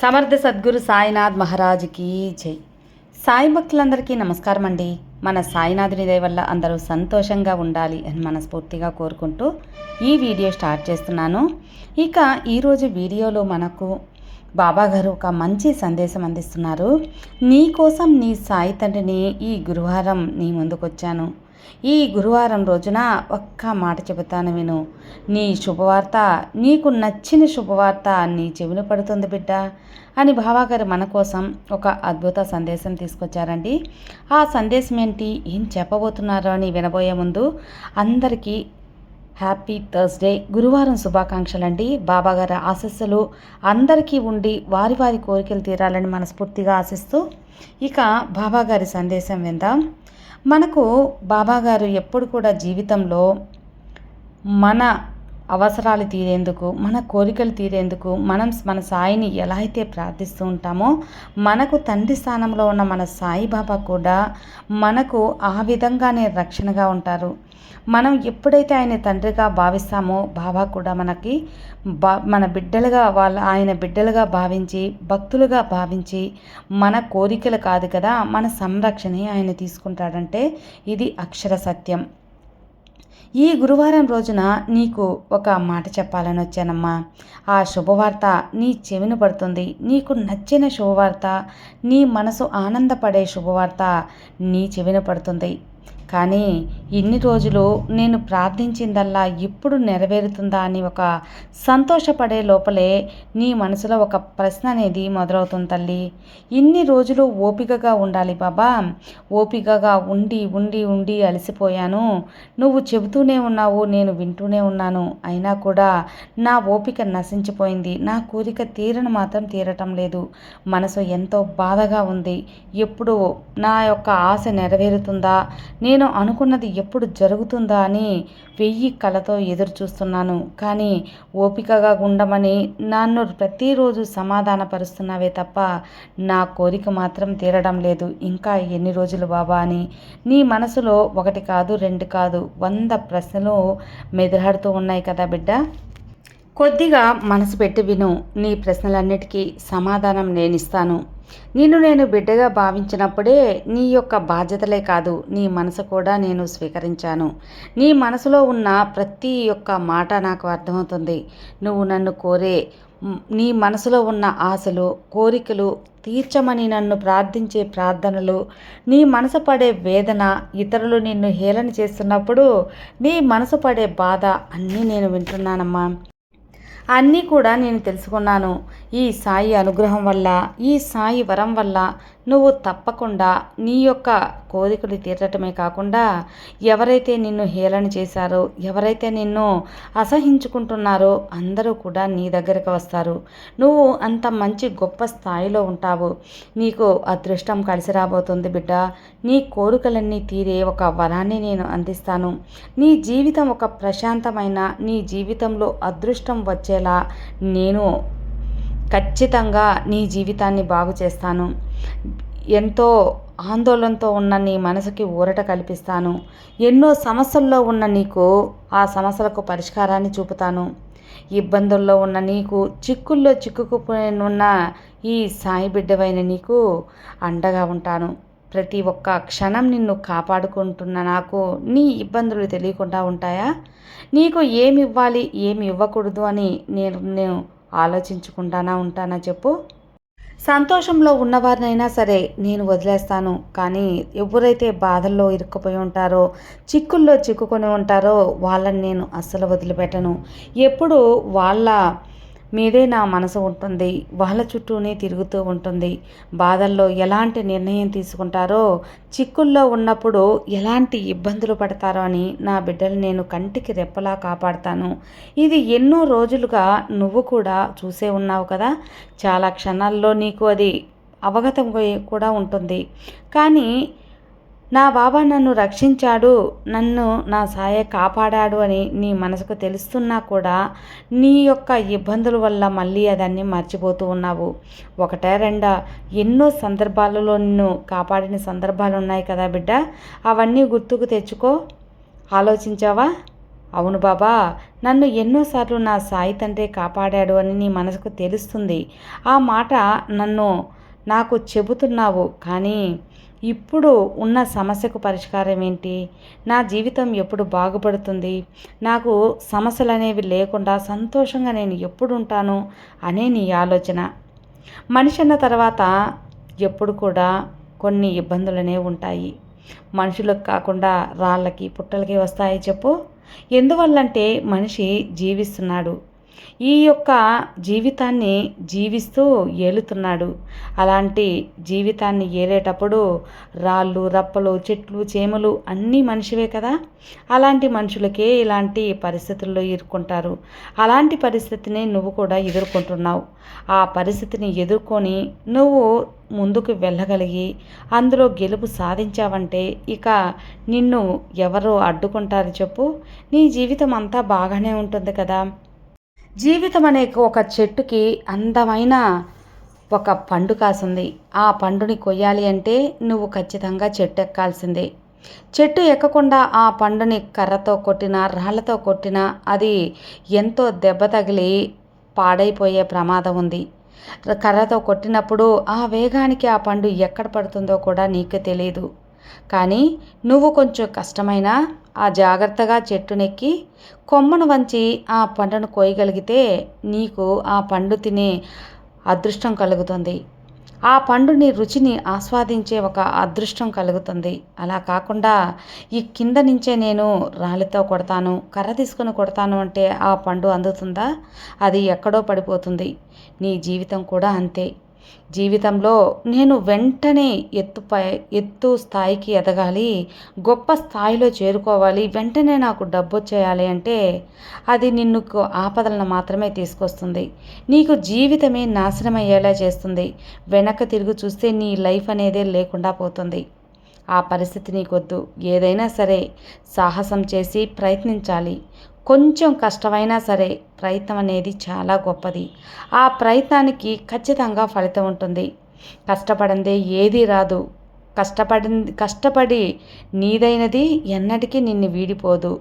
సమర్థ సద్గురు సాయినాథ్ మహారాజుకి జై. సాయి భక్తులందరికీ నమస్కారం అండి. మన సాయినాథుని దయ వల్ల అందరూ సంతోషంగా ఉండాలి అని మనస్ఫూర్తిగా కోరుకుంటూ ఈ వీడియో స్టార్ట్ చేస్తున్నాను. ఇక ఈరోజు వీడియోలో మనకు బాబా గారు ఒక మంచి సందేశం అందిస్తున్నారు. నీ కోసం నీ సాయి తండ్రిని ఈ గురువారం నీ ముందుకొచ్చాను. ఈ గురువారం రోజున ఒక్క మాట చెబుతాను విను. నీ శుభవార్త నీకు నచ్చిన శుభవార్త నీ చెవిన పడుతుంది బిడ్డ అని భావాగారు మన కోసం ఒక అద్భుత సందేశం తీసుకొచ్చారండి. ఆ సందేశం ఏంటి ఏం చెప్పబోతున్నారో అని వినబోయే ముందు అందరికీ హ్యాపీ థర్స్డే గురువారం శుభాకాంక్షలు అండి బాబాగారి ఆశస్సులు అందరికీ ఉండి వారి వారి కోరికలు తీరాలని మనస్ఫూర్తిగా ఆశిస్తూ ఇక బాబాగారి సందేశం విందాం. మనకు బాబాగారు ఎప్పుడు కూడా జీవితంలో మన అవసరాలు తీరేందుకు మన కోరికలు తీరేందుకు మనం మన సాయిని ఎలా అయితే ప్రార్థిస్తూ ఉంటామో మనకు తండ్రి స్థానంలో ఉన్న మన సాయిబాబా కూడా మనకు ఆ విధంగానే రక్షణగా ఉంటారు. మనం ఎప్పుడైతే ఆయన తండ్రిగా భావిస్తామో బాబా కూడా మనకి బా మన బిడ్డలుగా వాళ్ళ ఆయన బిడ్డలుగా భావించి భక్తులుగా భావించి మన కోరికలు కాదు కదా మన సంరక్షణే ఆయన తీసుకుంటాడంటే ఇది అక్షర సత్యం. ఈ గురువారం రోజున నీకు ఒక మాట చెప్పాలని వచ్చానమ్మా. ఆ శుభవార్త నీ చెవిన పడుతుంది. నీకు నచ్చిన శుభవార్త నీ మనసు ఆనందపడే శుభవార్త నీ చెవిన పడుతుంది. కానీ ఇన్ని రోజులు నేను ప్రార్థించిందల్లా ఇప్పుడు నెరవేరుతుందా అని ఒక సంతోషపడే లోపలే నీ మనసులో ఒక ప్రశ్న అనేది మొదలవుతుంది తల్లి. ఇన్ని రోజులు ఓపికగా ఉండాలి బాబా. ఓపికగా ఉండి ఉండి ఉండి అలసిపోయాను. నువ్వు చెబుతూనే ఉన్నావు నేను వింటూనే ఉన్నాను. అయినా కూడా నా ఓపిక నశించిపోయింది. నా కోరిక తీరను మాత్రం తీరటం లేదు. మనసు ఎంతో బాధగా ఉంది. ఎప్పుడు నా యొక్క ఆశ నెరవేరుతుందా? నేను అనుకున్నది ఎప్పుడు జరుగుతుందా అని వెయ్యి కళతో ఎదురు చూస్తున్నాను కానీ ఓపికగా ఉండమని నన్ను ప్రతిరోజు సమాధానపరుస్తున్నావే తప్ప నా కోరిక మాత్రం తీరడం లేదు. ఇంకా ఎన్ని రోజులు బాబా అని. నీ మనసులో ఒకటి కాదు రెండు కాదు వంద ప్రశ్నలు మెదలాడుతూ ఉన్నాయి కదా బిడ్డ? కొద్దిగా మనసు పెట్టి విను. నీ ప్రశ్నలన్నిటికీ సమాధానం నేనిస్తాను. నిన్ను నేను బిడ్డగా భావించినప్పుడే నీ యొక్క బాధ్యతలే కాదు నీ మనసు కూడా నేను స్వీకరించాను. నీ మనసులో ఉన్న ప్రతి ఒక్క మాట నాకు అర్థమవుతుంది. నువ్వు నన్ను కోరే నీ మనసులో ఉన్న ఆశలు కోరికలు తీర్చమని నన్ను ప్రార్థించే ప్రార్థనలు నీ మనసు పడే వేదన ఇతరులు నిన్ను హేళన చేస్తున్నప్పుడు నీ మనసు పడే బాధ అన్నీ నేను వింటున్నానమ్మా. అన్నీ కూడా నేను తెలుసుకున్నాను. ఈ సాయి అనుగ్రహం వల్ల ఈ సాయి వరం వల్ల నువ్వు తప్పకుండా నీ యొక్క కోరికలు తీరటమే కాకుండా ఎవరైతే నిన్ను హేళన చేశారో ఎవరైతే నిన్ను అసహించుకుంటున్నారో అందరూ కూడా నీ దగ్గరకు వస్తారు. నువ్వు అంత మంచి గొప్ప స్థాయిలో ఉంటావు. నీకు అదృష్టం కలిసి రాబోతుంది బిడ్డ. నీ కోరికలన్నీ తీరే ఒక వరాన్ని నేను అందిస్తాను. నీ జీవితం ఒక ప్రశాంతమైన నీ జీవితంలో అదృష్టం వచ్చేలా నేను ఖచ్చితంగా నీ జీవితాన్ని బాగు చేస్తాను. ఎంతో ఆందోళనతో ఉన్న నీ మనసుకి ఊరట కల్పిస్తాను. ఎన్నో సమస్యల్లో ఉన్న నీకు ఆ సమస్యలకు పరిష్కారాన్ని చూపుతాను. ఇబ్బందుల్లో ఉన్న నీకు చిక్కుల్లో చిక్కుకుపోయినున్న ఈ సాయి బిడ్డవైన నీకు అండగా ఉంటాను. ప్రతి ఒక్క క్షణం నిన్ను కాపాడుకుంటున్న నాకు నీ ఇబ్బందులు తెలియకుండా ఉంటాయా? నీకు ఏమి ఇవ్వాలి ఏమి ఇవ్వకూడదు అని నేను నేను ఆలోచించుకుంటానా ఉంటానా చెప్పు. సంతోషంలో ఉన్నవారినైనా సరే నేను వదిలేస్తాను. కానీ ఎవరైతే బాధల్లో ఇరుక్కుపోయి ఉంటారో చిక్కుల్లో చిక్కుకొని ఉంటారో వాళ్ళని నేను అస్సలు వదిలిపెట్టను. ఎప్పుడు వాళ్ళ మీదే నా మనసు ఉంటుంది. వాళ్ళ చుట్టూనే తిరుగుతూ ఉంటుంది. బాధల్లో ఎలాంటి నిర్ణయం తీసుకుంటారో చిక్కుల్లో ఉన్నప్పుడు ఎలాంటి ఇబ్బందులు పడతారో అని నా బిడ్డలు నేను కంటికి రెప్పలా కాపాడుతాను. ఇది ఎన్నో రోజులుగా నువ్వు కూడా చూసే ఉన్నావు కదా. చాలా క్షణాల్లో నీకు అది అవగతం కూడా ఉంటుంది. కానీ నా బాబా నన్ను రక్షించాడు నన్ను నా సాయ కాపాడాడు అని నీ మనసుకు తెలుస్తున్నా కూడా నీ యొక్క ఇబ్బందుల వల్ల మళ్ళీ అదన్నీ మర్చిపోతూ ఉన్నావు. ఒకటే రెండా ఎన్నో సందర్భాలలో నిన్ను కాపాడిన సందర్భాలు ఉన్నాయి కదా బిడ్డ. అవన్నీ గుర్తుకు తెచ్చుకో. ఆలోచించావా? అవును బాబా నన్ను ఎన్నోసార్లు నా సాయి తండ్రి కాపాడాడు అని నీ మనసుకు తెలుస్తుంది. ఆ మాట నన్ను నాకు చెబుతున్నావు. కానీ ఇప్పుడు ఉన్న సమస్యకు పరిష్కారం ఏంటి? నా జీవితం ఎప్పుడు బాగుపడుతుంది? నాకు సమస్యలు అనేవి లేకుండా సంతోషంగా నేను ఎప్పుడు ఉంటాను అనే నీ ఆలోచన. మనిషి అన్న తర్వాత ఎప్పుడు కూడా కొన్ని ఇబ్బందులనే ఉంటాయి. మనుషులకు కాకుండా రాళ్ళకి పుట్టలకి వస్తాయి చెప్పు. ఎందువల్లంటే మనిషి జీవిస్తున్నాడు. ఈ యొక్క జీవితాన్ని జీవిస్తూ ఏలుతున్నాడు. అలాంటి జీవితాన్ని ఏలేటప్పుడు రాళ్ళు రప్పలు చెట్లు చేమలు అన్నీ మనిషివే కదా? అలాంటి మనుషులకే ఇలాంటి పరిస్థితుల్లో ఇరుక్కుంటారు. అలాంటి పరిస్థితిని నువ్వు కూడా ఎదుర్కొంటున్నావు. ఆ పరిస్థితిని ఎదుర్కొని నువ్వు ముందుకు వెళ్ళగలిగి అందులో గెలుపు సాధించావంటే ఇక నిన్ను ఎవరు అడ్డుకుంటారు చెప్పు. నీ జీవితం అంతా బాగానే ఉంటుంది కదా? జీవితం అనే ఒక చెట్టుకి అందమైన ఒక పండు కాసింది. ఆ పండుని కొయ్యాలి అంటే నువ్వు ఖచ్చితంగా చెట్టు ఎక్కాల్సిందే చెట్టు ఎక్కకుండా ఆ పండుని కర్రతో కొట్టినా రాళ్ళతో కొట్టినా అది ఎంతో దెబ్బ తగిలి పాడైపోయే ప్రమాదం ఉంది. కర్రతో కొట్టినప్పుడు ఆ వేగానికి ఆ పండు ఎక్కడ పడుతుందో కూడా నీకు తెలియదు కానీ నువ్వు కొంచెం కష్టమైనా ఆ జాగ్రత్తగా చెట్టునెక్కి కొమ్మను వంచి ఆ పండును కోయగలిగితే నీకు ఆ పండు తినే అదృష్టం కలుగుతుంది. ఆ పండుని రుచిని ఆస్వాదించే ఒక అదృష్టం కలుగుతుంది. అలా కాకుండా ఈ కింద నుంచే నేను రాళ్ళతో కొడతాను కర్ర తీసుకొని కొడతాను అంటే ఆ పండు అందుతుందా? అది ఎక్కడో పడిపోతుంది. నీ జీవితం కూడా అంతే. జీవితంలో నేను వెంటనే ఎత్తుపై ఎత్తు స్థాయికి ఎదగాలి గొప్ప స్థాయిలో చేరుకోవాలి వెంటనే నాకు డబ్బు వచ్చేయాలి అంటే అది నిన్ను ఆపదలను మాత్రమే తీసుకొస్తుంది. నీకు జీవితమే నాశనం అయ్యేలా చేస్తుంది. వెనక తిరిగి చూస్తే నీ లైఫ్ అనేదే లేకుండా పోతుంది. ఆ పరిస్థితి నీకొద్దు. ఏదైనా సరే సాహసం చేసి ప్రయత్నించాలి. కొంచెం కష్టమైనా సరే ప్రయత్నం అనేది చాలా గొప్పది. ఆ ప్రయత్నానికి ఖచ్చితంగా ఫలితం ఉంటుంది. కష్టపడిందే ఏదీ రాదు. కష్టపడి కష్టపడి నీదైనది ఎన్నటికీ నిన్ను వీడిపోదు.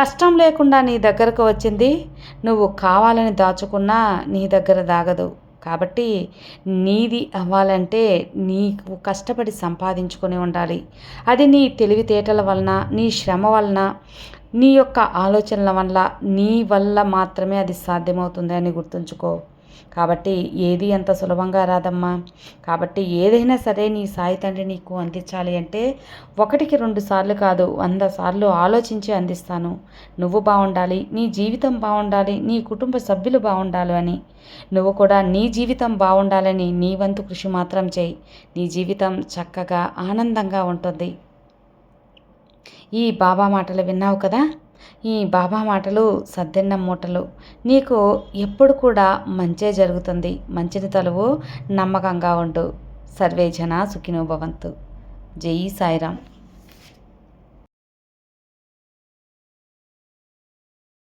కష్టం లేకుండా నీ దగ్గరకు వచ్చింది. నువ్వు కావాలని దాచుకున్నా నీ దగ్గర దాగదు. కాబట్టి నీది అవ్వాలంటే నీకు కష్టపడి సంపాదించుకొని ఉండాలి. అది నీ తెలివితేటల వలన నీ శ్రమ వలన నీ యొక్క ఆలోచనల వల్ల నీ వల్ల మాత్రమే అది సాధ్యమవుతుంది అని గుర్తుంచుకో. కాబట్టి ఏది అంత సులభంగా రాదమ్మా? కాబట్టి ఏదైనా సరే నీ సాయి తండ్రి నీకు అందించాలి అంటే ఒకటికి రెండు సార్లు కాదు వంద సార్లు ఆలోచించి అందిస్తాను. నువ్వు బాగుండాలి నీ జీవితం బాగుండాలి నీ కుటుంబ సభ్యులు బాగుండాలి అని. నువ్వు కూడా నీ జీవితం బాగుండాలని నీ వంతు కృషి మాత్రం చేయి. నీ జీవితం చక్కగా ఆనందంగా ఉంటుంది. ఈ బాబా మాటలు విన్నావు కదా? ఈ బాబా మాటలు సద్దెన్న మూటలు. నీకు ఎప్పుడు కూడా మంచే జరుగుతుంది. మంచిని తలువు నమ్మకంగా ఉండు. సర్వే సుఖినోభవంతు భవంతు. జై సాయిరామ్.